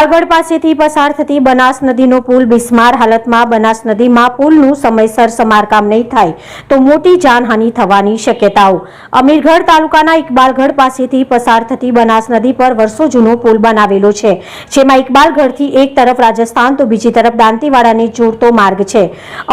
ઇકબાલગઢ પાસેથી પસાર થતી બનાસ નદીનો પુલ બિસ્માર હાલતમાં બનાસ નદીમાં પુલનું સમયસર સમારકામ નહીં થાય તો મોટી જાનહાનિ થવાની શક્યતાઓ. અમીરગઢ તાલુકાના ઇકબાલગઢ પાસેથી પસાર થતી બનાસ નદી પર વર્ષો જૂનો પુલ બનાવેલો છે, જેમાં ઇકબાલગઢથી એક તરફ રાજસ્થાન તો બીજી તરફ દાંતીવાડાને જોડતો માર્ગ છે.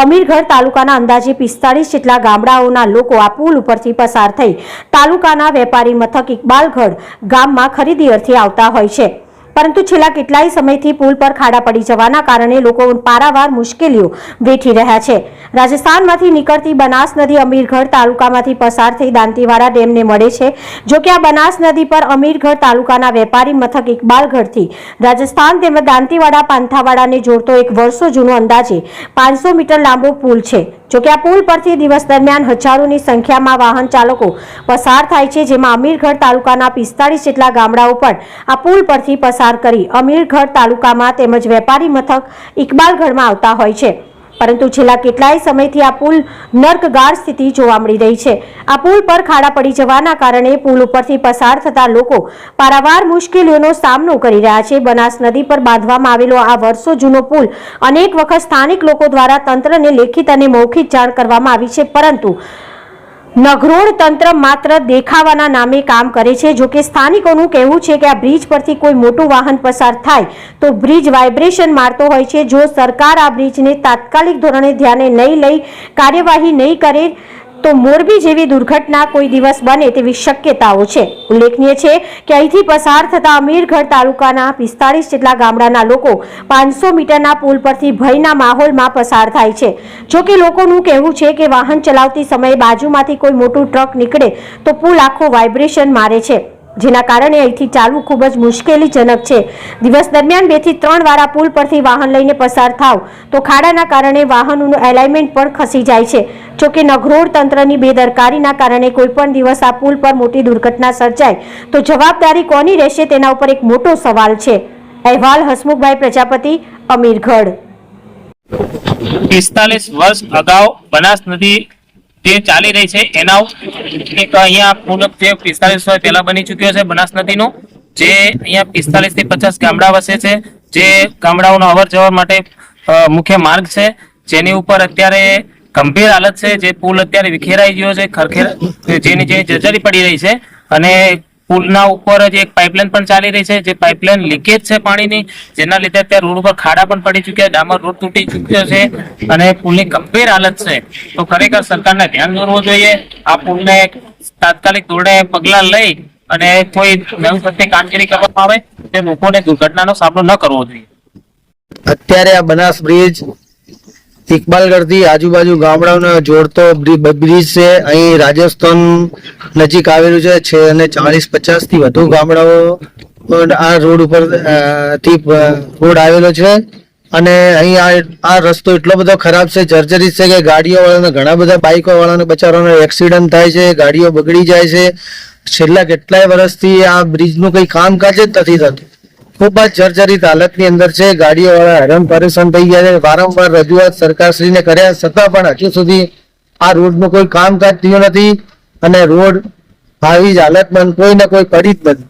અમીરગઢ તાલુકાના અંદાજે પિસ્તાળીસ જેટલા ગામડાઓના લોકો આ પુલ ઉપરથી પસાર થઈ તાલુકાના વેપારી મથક ઇકબાલગઢ ગામમાં ખરીદી અર્થે આવતા હોય છે. પરંતુ છેલ્લા કેટલાય સમયથી પુલ પર ખાડા પડી જવાના કારણે લોકો પારાવાર મુશ્કેલીઓ વેઠી રહ્યા છે. રાજસ્થાનમાંથી નીકળતી બનાસ નદી અમીરગઢ તાલુકામાંથી પસાર થઈ દાંતીવાડા ડેમને મળે છે જોકે આ બનાસ નદી પર અમીરગઢ તાલુકાના વેપારી મથક ઇકબાલગઢથી રાજસ્થાન તેમજ દાંતીવાડા, પાંથાવાડાને જોડતો એક વર્ષો જૂનો અંદાજે પાંચસો મીટર લાંબો પુલ છે. જો કે આ પુલ પરથી દિવસ દરમિયાન હજારોની સંખ્યામાં વાહન ચાલકો પસાર થાય છે, જેમાં અમીરગઢ તાલુકાના પિસ્તાળીસ જેટલા ગામડાઓ પણ આ પુલ પરથી પસાર કરી અમીરગઢ તાલુકામાં તેમજ વેપારી મથક ઇકબાલગઢમાં આવતા હોય છે. પરંતુ છેલ્લા કેટલાય સમયથી આ પુલ નર્કગાર સ્થિતિ જોવા મળી રહી છે. આ પુલ પર ખાડા પડી જવાના કારણે પુલ ઉપરથી પસાર થતા લોકો પારાવાર મુશ્કેલીઓનો સામનો કરી રહ્યા છે. બનાસ નદી પર બાંધવામાં આવેલો આ વર્ષો જૂનો પુલ અનેક વખત સ્થાનિક લોકો દ્વારા તંત્રને લેખિત અને મૌખિક જાણ કરવામાં આવી છે, પરંતુ નઘરોડ તંત્ર માત્ર દેખાવાના નામે કામ કરે છે. જો કે સ્થાનિકોનું કહેવું છે કે આ બ્રિજ પરથી કોઈ મોટું વાહન પસાર થાય તો બ્રિજ વાઇબ્રેશન મારતો હોય છે. જો સરકાર આ બ્રિજને તાત્કાલિક ધોરણે ધ્યાને નહીં લઈ કાર્યવાહી નહીં કરે તો મોરબી જેવી દુર્ઘટના કોઈ દિવસ બને તેવી શક્યતાઓ છે. ઉલ્લેખનીય છે કે અહીંથી પસાર થતા અમીરગઢ તાલુકાના પિસ્તાળીસ જેટલા ગામડાના લોકો પાંચસો મીટરના પુલ પરથી ભયના માહોલમાં પસાર થાય છે. જો કે લોકોનું કહેવું છે કે વાહન ચલાવતી સમયે બાજુમાંથી કોઈ મોટું ટ્રક નીકળે તો પુલ આખો વાઇબ્રેશન મારે છે. જેના કારણે અહીંથી ચાલવું ખૂબ જ મુશ્કેલીજનક છે. દિવસ દરમિયાન બેથી ત્રણ વાર પુલ પરથી વાહન લઈને પસાર થાવ તો ખાડાના કારણે વાહનોનું એલાઇનમેન્ટ પણ ખસી જાય છે. જોકે નઘરોડ તંત્રની બેદરકારીના કારણે કોઈ પણ દિવસ આ પુલ પર મોટી દુર્ઘટના સર્જાય તો જવાબદારી કોની રહેશે તેના ઉપર એક મોટો સવાલ છે. અહેવાલ હસમુખભાઈ પ્રજાપતિ, અમીરગઢ. પિસ્તાલીસ વર્ષ અગાઉ બનાસ નદી જે ચાલી રહી છે, એના એક અહીંયા પુલ જે પિસ્તાલીસ વર્ષ પહેલા બની ચુક્યો છે, બનાસ નદીનો. જે અહીંયા પિસ્તાલીસથી પચાસ ગામડા વસે છે. જે ગામડાઓનો અવર જવર માટે મુખ્ય માર્ગ છે. જેની ઉપર અત્યારે ગંભીર હાલત છે. જે પુલ અત્યારે વિખેરાઈ ગયો છે, ખરખેર, જેની જે જર્જરી પડી રહી છે. અને પુલના ઉપર જ એક પાઇપલાઇન પણ ચાલી રહી છે. જે પાઇપલાઇન લીકેજ છે પાણીની, જેના લીધે અત્યારે રોડ ઉપર ખાડા પણ પડી ચૂક્યા ડામર રોડ તૂટી ચુક્યો છે અને પુલની ગંભીર હાલત છે. તો ખરેખર સરકારને ધ્યાન દોરવું જોઈએ. આ પુલને તાત્કાલિક ધોરણે પગલા લઈ અને કોઈ નવી પ્રત્યે કામગીરી કરવામાં આવે, તે લોકોને દુર્ઘટનાનો સામનો ન કરવો જોઈએ. અત્યારે આ બનાસ બ્રિજ ઇકબાલગઢથી આજુબાજુ ગામડાઓને જોડતો બ્રિજ છે. અહીં રાજસ્થાન નજીક આવેલું છે અને ચાલીસ પચાસથી વધુ ગામડાઓ આ રોડ ઉપરથી રોડ આવેલો છે. અને અહીં આ આ રસ્તો એટલો બધો ખરાબ છે, જર્જરિત છે કે ગાડીઓ વાળાને ઘણા બધા બાઇકો વાળાને બચારાને એક્સિડન્ટ થાય છે, ગાડીઓ બગડી જાય છે. છેલ્લા કેટલાય વર્ષથી આ બ્રિજનું કંઈ કામકાજ જ નથી થતું. ખૂબ જ જર્જરિત હાલતની અંદર છે. ગાડીઓ વાળા હેરાન પરેશાન થઈ ગયા છે. વારંવાર રજૂઆત સરકારશ્રીને કર્યા છતાં પણ હજુ સુધી આ રોડનું કોઈ કામકાજ થયું નથી અને રોડ આવી જ હાલતમાં કોઈ ને કોઈ કરી જ નથી.